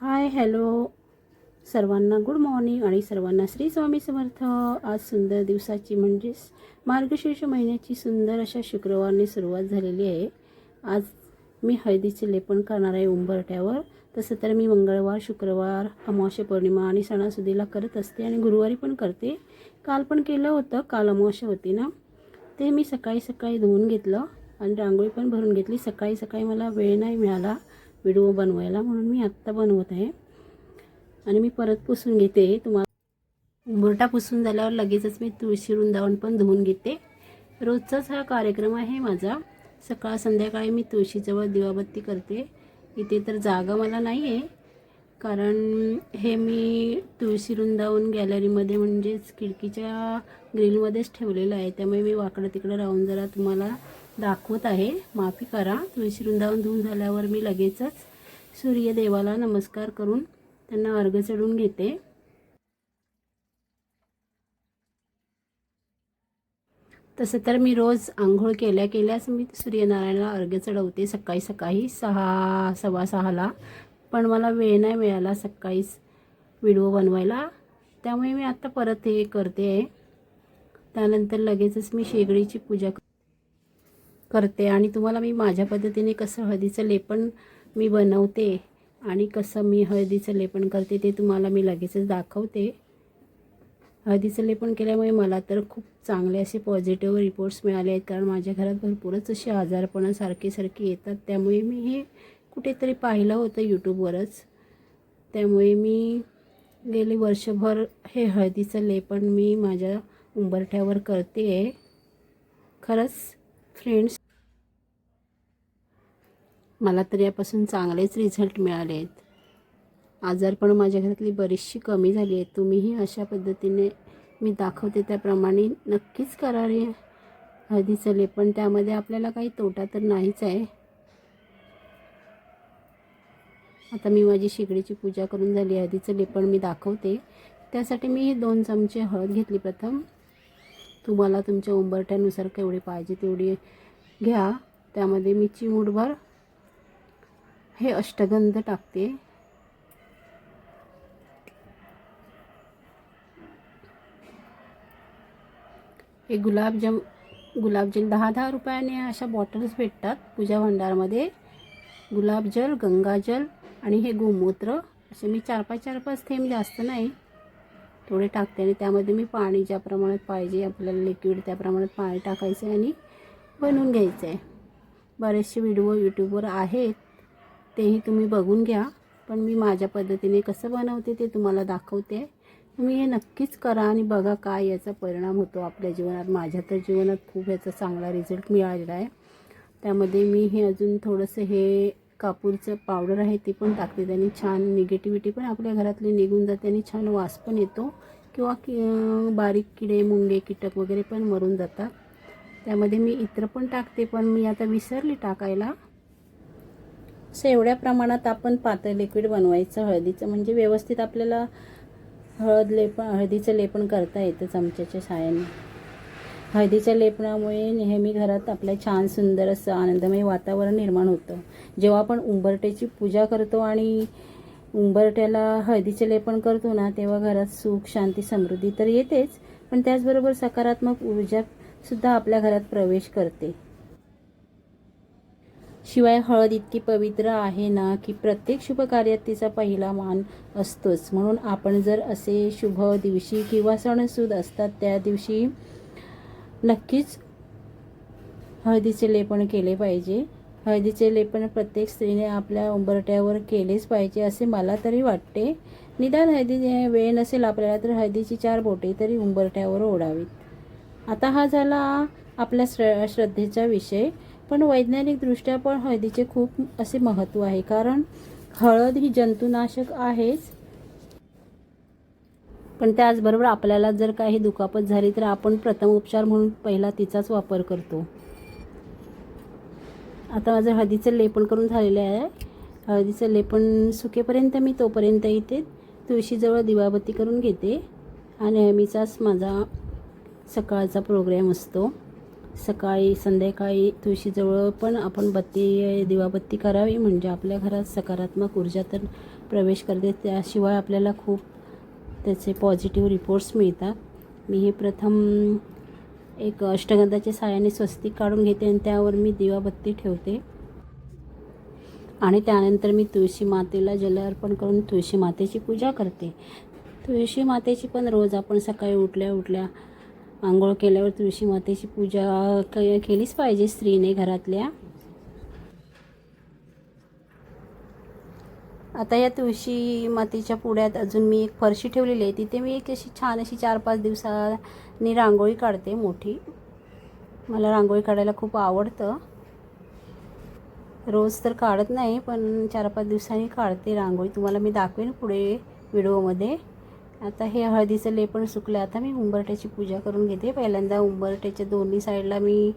Hi hello. सर्वांना good morning आणि सर्वांना श्री स्वामी समर्थ. आज सुंदर दिवसाची म्हणजेच मार्गशीर्ष महिन्याची सुंदर अशा शुक्रवारने सुरुवात झालेली आहे. आज मी हळदीचे लेपन करणार आहे उंबरट्यावर तसं तर मी मंगळवार शुक्रवार अमावस्या पौर्णिमा आणि सणासुदीला करत असते आणि गुरुवारी पण करते. काल पण केलं होतं काल अमावस्या होती ना. ते मी सकाळी सकाळी धुवून घेतलं आणि रांगोळी पण भरून घेतली. सकाळी सकाळी मला वेळ नाही मिळाला. व्हिडिओ बनवायला म्हणून मी आत्ता बनवत आहे. आणि मी परत पुसून घेते. तुम्हाला उंबरटा पुसून झाल्यावर लगेचच मी तुळशी वृंदावन पण धुवून घेते. रोजचाच हा कार्यक्रम आहे माझा. सकाळ संध्याकाळी मी तुळशीजवळ दिवाबत्ती करते. इथे तर जागा मला नाही आहे कारण हे मी तुळशी वृंदावन गॅलरीमध्ये म्हणजेच खिडकीच्या ग्रिलमध्येच ठेवलेलं आहे. त्यामुळे मी वाकडं तिकडं राहून जरा तुम्हाला दाखवत आहे. माफी करा. तुळशी वृंदावन धुवून झाल्यावर मी लगेचच सूर्यदेवाला नमस्कार करून त्यांना अर्घ चढून घेते. तसं तर मी रोज आंघोळ केल्या केल्याच मी सूर्यनारायणाला अर्घ्य चढवते सकाळी सकाळी सहा सव्वा सहाला. पण मला वेळ नाही मिळाला सकाळीच व्हिडिओ बनवायला. त्यामुळे मी आत्ता परत हे करते. आहे त्यानंतर लगेचच मी शेगडीची पूजा करते आणि तुम्हाला मी माझ्या पद्धतीने कसं हळदीचं लेपन मी बनवते आणि कसं मी हळदीचं लेपन करते ते तुम्हाला मी लगेचच दाखवते. हळदीचं लेपन केल्यामुळे मला तर खूप चांगले असे पॉझिटिव्ह रिपोर्ट्स मिळाले आहेत. कारण माझ्या घरात भरपूरच असे आजारपणं सारखी सारखी येतात. त्यामुळे मी हे कुठेतरी पाहिलं होतं यूट्यूबवरच त्यामुळे मी गेले वर्षभर हे हळदीचं लेपन मी माझ्या उंबरठ्यावर करते आहे खरंच फ्रेंड्स. मला तर यापासून चांगलेच रिझल्ट मिळाले आहेत आजारपण माझ्या घरातली बरीचशी कमी झाली आहे तुम्हीही अशा पद्धतीने मी दाखवते त्याप्रमाणे नक्कीच करा रे हळदीचं लेपन त्यामध्ये आपल्याला काही तोटा तर नाहीच आहे. आता मी माझी शेगडीची पूजा करून झाली. हळदीचं लेपण मी दाखवते. त्यासाठी मी हे दोन चमचे हळद घेतली प्रथम. तुम्हाला तुमच्या उंबरट्यानुसार केवढी पाहिजे तेवढी घ्या. त्यामध्ये मी चिमूटभर हे अष्टगंध टाकते. हे गुलाबजाम गुलाबजल दहा दहा रुपयाने अशा बॉटल्स भेटतात पूजा भंडारमध्ये. गुलाबजल गंगाजल आणि हे गोमूत्र. असे मी चार पाच चार पाच थेंब जास्त नाही. थोडे टाकते आणि त्यामध्ये मी पाणी ज्या प्रमाणात पाहिजे आपल्याला लिक्विड त्या प्रमाणात पाणी टाकायचं आहे आणि बनवून घ्यायचं आहे. बरेचसे व्हिडिओ यूट्यूबवर आहेत. तेही तुम्ही बघून घ्या. पण मी माझ्या पद्धतीने कसं बनवते ते तुम्हाला दाखवते. तुम्ही हे नक्कीच करा आणि बघा काय याचा परिणाम होतो आपल्या जीवनात. माझ्या तर जीवनात खूप याचा चांगला रिझल्ट मिळालेला आहे. त्यामध्ये मी हे अजून थोडंसं हे कापूरचं पावडर आहे ते पण टाकते. त्याने छान निगेटिव्हिटी पण आपल्या घरातली निघून जाते आणि छान वास पण येतो. किंवा कि बारीक किडे मुंगे कीटक वगैरे पण मरून जातात. त्यामध्ये मी इत्र पण टाकते पण मी आता विसरली टाकायला. असं एवढ्या प्रमाणात आपण पातळ लिक्विड बनवायचं हळदीचं. म्हणजे व्यवस्थित आपल्याला हळद लेपण हळदीचं लेपण करता येतं चमच्याच्या साहाय्याने. हळदीच्या लेपनामुळे नेहमी घरात आपल्या छान सुंदर असं आनंदमय वातावरण निर्माण होतं. जेव्हा आपण उंबरट्याची पूजा करतो आणि उंबरट्याला हळदीचे लेपन करतो ना तेव्हा घरात सुख शांती समृद्धी तर येतेच पण त्याचबरोबर सकारात्मक ऊर्जासुद्धा आपल्या घरात प्रवेश करते. शिवाय हळद इतकी पवित्र आहे ना की प्रत्येक शुभ कार्यात तिचा पहिला मान असतोच. म्हणून आपण जर असे शुभ दिवशी किंवा सणसूद असतात त्या दिवशी नक्कीच. हळदीचे लेपन केले पाहिजे. हळदीचे लेपन प्रत्येक स्त्रीने आपल्या उंबरट्यावर केलेच पाहिजे असे मला तरी वाटते. निदान हळदी वेळ नसेल आपल्याला तर हळदीची चार बोटे तरी उंबरट्यावर ओढावीत. आता हा झाला आपल्या श्र श्रद्धेचा विषय. पण वैज्ञानिकदृष्ट्या पण हळदीचे खूप असे महत्त्व आहे. कारण हळद ही जंतुनाशक आहेच. पण त्याचबरोबर आपल्याला जर काही दुखापत झाली तर आपण प्रथम उपचार म्हणून पहिला तिचाच वापर करतो. आता माझं हळदीचं लेपन करून झालेलं आहे. हळदीचं लेपण सुकेपर्यंत मी तोपर्यंत इथे तुळशीजवळ दिवाबत्ती करून घेते. आणि नेहमीचाच माझा सकाळचा प्रोग्रॅम असतो. सकाळी संध्याकाळी तुळशीजवळ पण आपण बत्ती दिवाबत्ती करावी. म्हणजे आपल्या घरात सकारात्मक ऊर्जा तर प्रवेश करते. त्याशिवाय आपल्याला खूप त्याचे पॉझिटिव्ह रिपोर्ट्स मिळतात. मी हे प्रथम एक अष्टगंधाच्या साह्याने स्वस्तिक काढून घेते आणि त्यावर मी दिवाबत्ती ठेवते. आणि त्यानंतर मी तुळशी मातेला जल अर्पण करून तुळशी मातेची पूजा करते. तुळशी मातेची पण रोज आपण सकाळी उठल्या उठल्या आंघोळ केल्यावर तुळशी मातेची पूजा केलीच पाहिजे स्त्रीने घरातल्या. आता या तुळशी मातीच्या पुढ्यात अजून मी एक फरशी ठेवलेली आहे. तिथे मी एक अशी छान अशी चार पाच दिवसांनी रांगोळी काढते मोठी. मला रांगोळी काढायला खूप आवडतं. रोज तर काढत नाही पण चार पाच दिवसांनी काढते रांगोळी. तुम्हाला मी दाखवेन पुढे व्हिडिओमध्ये. आता हे हळदीचं लेपण सुकलं आता मी उंबरट्याची पूजा करून घेते. पहिल्यांदा उंबरट्याच्या दोन्ही साईडला मी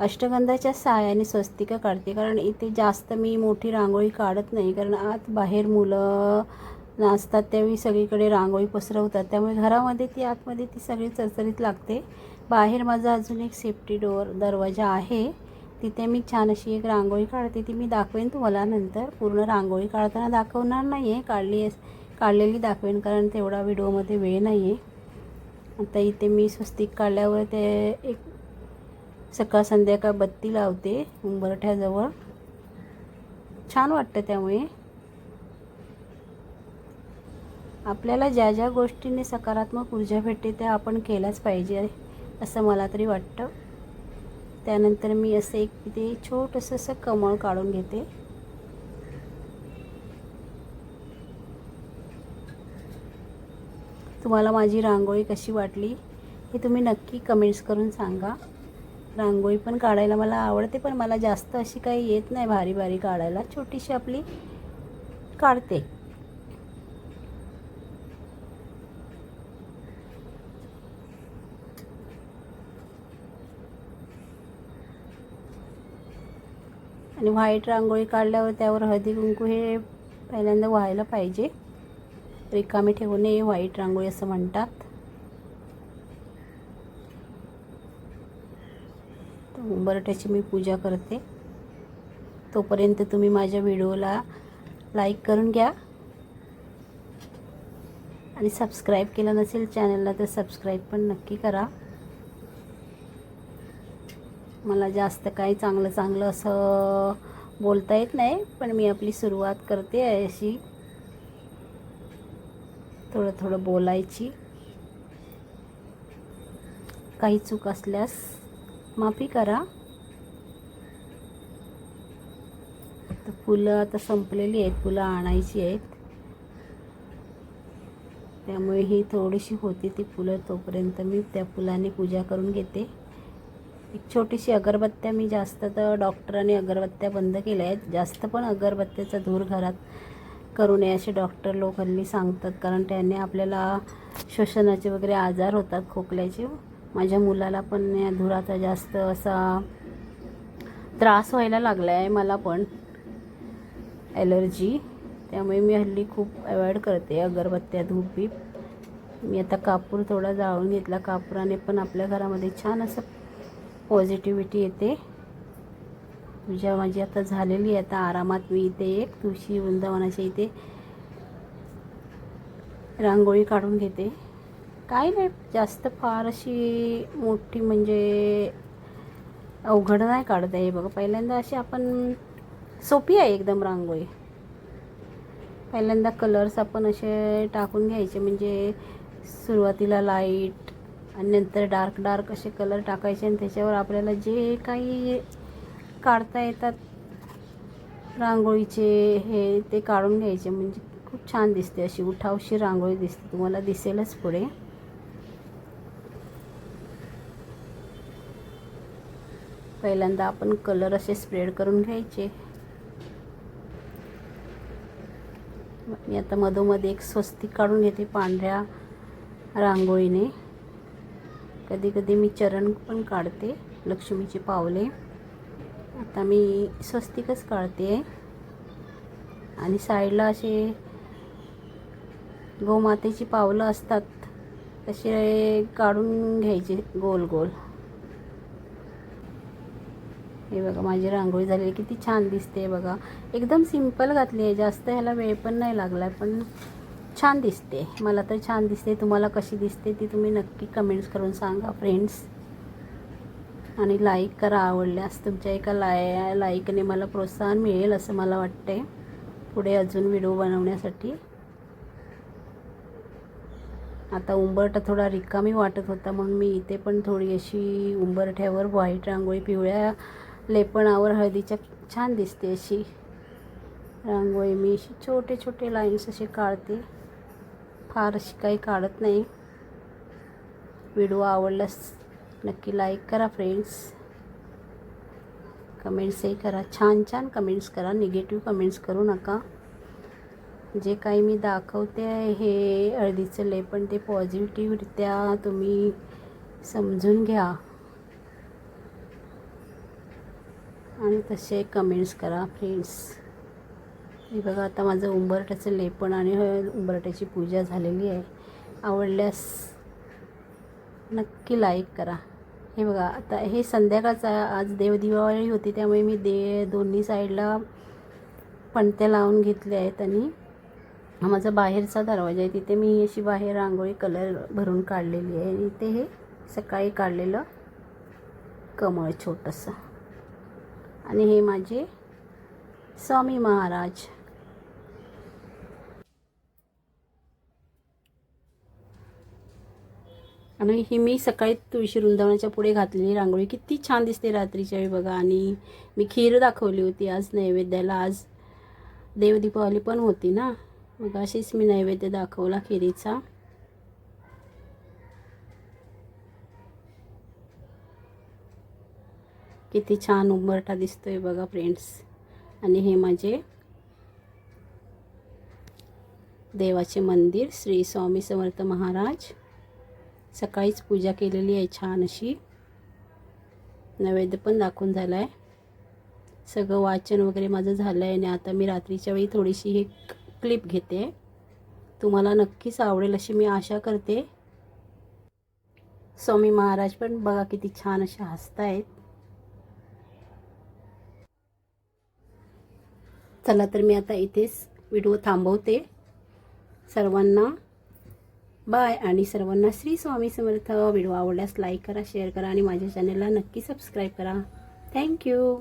अष्टगंधाच्या सहाय्याने स्वस्तिका काढते. कारण इथे जास्त मी मोठी रांगोळी काढत नाही. कारण आत बाहेर मुलं नाचतात त्यावेळी सगळीकडे रांगोळी पसरवतात. त्यामुळे घरामध्ये ती आतमध्ये ती सगळी चरचरीत लागते. बाहेर माझा अजून एक सेफ्टी डोअर दरवाजा आहे. तिथे मी छान अशी एक रांगोळी काढते. ती मी दाखवेन तुम्हाला नंतर. पूर्ण रांगोळी काढताना दाखवणार नाही आहे काढली काढलेली दाखवेन. कारण तेवढा व्हिडिओमध्ये वेळ नाही आहे आता इथे मी स्वस्तिक काढल्यावर ते एक सकाळ संध्याकाळ बत्ती लावते उंबरठ्याजवळ. छान वाटतं त्यामुळे. आपल्याला ज्या ज्या गोष्टीने सकारात्मक ऊर्जा भेटते त्या आपण केल्याच पाहिजे असं मला तरी वाटतं. त्यानंतर मी असं एक तिथे छोटंसं असं कमळ काढून घेते. तुम्हाला माझी रांगोळी कशी वाटली हे तुम्ही नक्की कमेंट्स करून सांगा. रांगोळी पण काढायला मला आवडते पण मला जास्त अशी काही येत नाही भारी भारी काढायला. छोटीशी आपली काढते. आणि व्हाईट रांगोळी काढल्यावर त्यावर हळदी कुंकू हे पहिल्यांदा व्हायला पाहिजे. रिकामी ठेवू नये व्हाईट रांगोळी असं म्हणतात. तर मी पूजा करते. तोपर्यंत तुम्ही माझ्या व्हिडिओला लाईक करून घ्या. आणि सबस्क्राईब केलं नसेल चॅनलला तर सबस्क्राईब पण नक्की करा. मला जास्त काही चांगलं चांगलं असं बोलता येत नाही पण मी आपली सुरुवात करते अशी. थोडं थोडं बोलायची. काही चूक असल्यास माफी करा. तर फुलं आता संपलेली आहेत फुलं आणायची आहेत. त्यामुळे ही थोडीशी होती ती फुलं तोपर्यंत मी त्या फुलाने पूजा करून घेते. एक छोटीशी अगरबत्त्या मी जास्त तर डॉक्टरांनी अगरबत्त्या बंद केल्या आहेत. जास्त पण अगरबत्त्याचा धूर घरात करू नये असे डॉक्टर लोक हल्ली सांगतात. कारण त्याने आपल्याला श्वसनाचे वगैरे आजार होतात खोकल्याचे. माझ्या मुलाला पण या धुराचा जास्त असा त्रास व्हायला लागला आहे मला पण. ॲलर्जी. त्यामुळे मी हल्ली खूप अवॉइड करते अगरबत्त्या धूप बीप. मी आता कापूर थोडा जाळून घेतला. कापुराने पण आपल्या घरामध्ये छान असं पॉझिटिव्हिटी येते. पूजा माझी आता झालेली आहे. आता आरामात मी इथे एक तुळशी वृंदावनाच्या इथे रांगोळी काढून घेते. काही नाही जास्त फार अशी मोठी म्हणजे अवघड नाही काढता हे बघा पहिल्यांदा अशी आपण सोपी आहे एकदम रांगोळी. पहिल्यांदा कलर्स आपण असे टाकून घ्यायचे म्हणजे सुरुवातीला लाइट आणि नंतर डार्क डार्क असे कलर टाकायचे आणि त्याच्यावर आपल्याला जे काही काढता येतात रांगोळीचे हे ते काढून घ्यायचे. म्हणजे खूप छान दिसते अशी उठावशी रांगोळी दिसते तुम्हाला दिसेलच पुढे. पहिल्यांदा आपण कलर असे स्प्रेड करून घ्यायचे. मी आता मधोमध एक स्वस्तिक काढून घेते पांढऱ्या रांगोळीने. कधी कधी मी चरण पण काढते लक्ष्मीचे पावले. आता मी स्वस्तिकच काढते. आणि साईडला असे गोमातेची पावलं असतात तसे काढून घ्यायचे गोल गोल. हे बघा माझी रांगोळी झालेली किती छान दिसते बघा. एकदम सिंपल घातली आहे जास्त ह्याला वेळ पण नाही लागला आहे पण छान दिसते. मला तर छान दिसते. तुम्हाला कशी दिसते ती तुम्ही नक्की कमेंट्स करून सांगा फ्रेंड्स आणि लाईक करा आवडल्यास तुमच्या एका लाय लाईकने मला प्रोत्साहन मिळेल असं मला वाटते पुढे अजून व्हिडिओ बनवण्यासाठी. आता उंबरटा थोडा रिकामी वाटत होता म्हणून मी इथे पण थोडी अशी उंबरठ्यावर व्हाईट रांगोळी पिवळ्या लेपणावर हळदीच्या छान दिसते अशी. रांगोळी मी अशी छोटे छोटे लाईन्स असे काढते. फार अशी काही काढत नाही. व्हिडिओ आवडल्यास नक्की लाईक करा फ्रेंड्स कमेंट्सही करा. छान छान कमेंट्स करा. निगेटिव्ह कमेंट्स करू नका. जे काही मी दाखवते आहे हे हळदीचं लेपण ते पॉझिटिव्हरित्या तुम्ही समजून घ्या. आणि तसे कमेंट्स करा फ्रेंड्स हे बघा आता माझं उंबरट्याचं लेपण आणि उंबरट्याची पूजा झालेली आहे. आवडल्यास नक्की लाईक करा. हे बघा आता हे संध्याकाळचं आज देवदिवाळी होती त्यामुळे मी दे दोन्ही साईडला पणत्या लावून घेतल्या आहेत आणि माझा बाहेरचा दरवाजा आहे. तिथे मी अशी बाहेर रांगोळी कलर भरून काढलेली आहे. आणि इथे हे सकाळी काढलेलं कमळ छोटंसं. आणि हे माझे स्वामी महाराज. आणि ही मी सकाळी तुळशी वृंदावनाच्या पुढे घातलेली रांगोळी. किती छान दिसते रात्रीच्या वेळी बघा. आणि मी खीर दाखवली होती आज नैवेद्याला. आज देवदीपावली पण होती ना. मग अशीच मी नैवेद्य दाखवला खिरीचा. किती छान उंबरठा दिसतो आहे बघा फ्रेंड्स आणि हे माझे देवाचे मंदिर श्री स्वामी समर्थ महाराज. सकाळीच पूजा केलेली आहे छान अशी. नैवेद्य पण दाखवून झाला आहे सगळं वाचन वगैरे माझं झालं आहे आणि आता मी रात्रीच्या वेळी थोडीशी ही क्लिप घेते. तुम्हाला नक्कीच आवडेल अशी मी आशा करते. स्वामी महाराज पण बघा किती छान असे हसतायत. चला तर मी आता इथेच व्हिडिओ थांबवते. सर्वांना बाय आणि सर्वांना श्री स्वामी समर्थ. व्हिडिओ आवडल्यास लाईक करा शेअर करा आणि माझ्या चॅनलला नक्की सबस्क्राईब करा. थँक्यू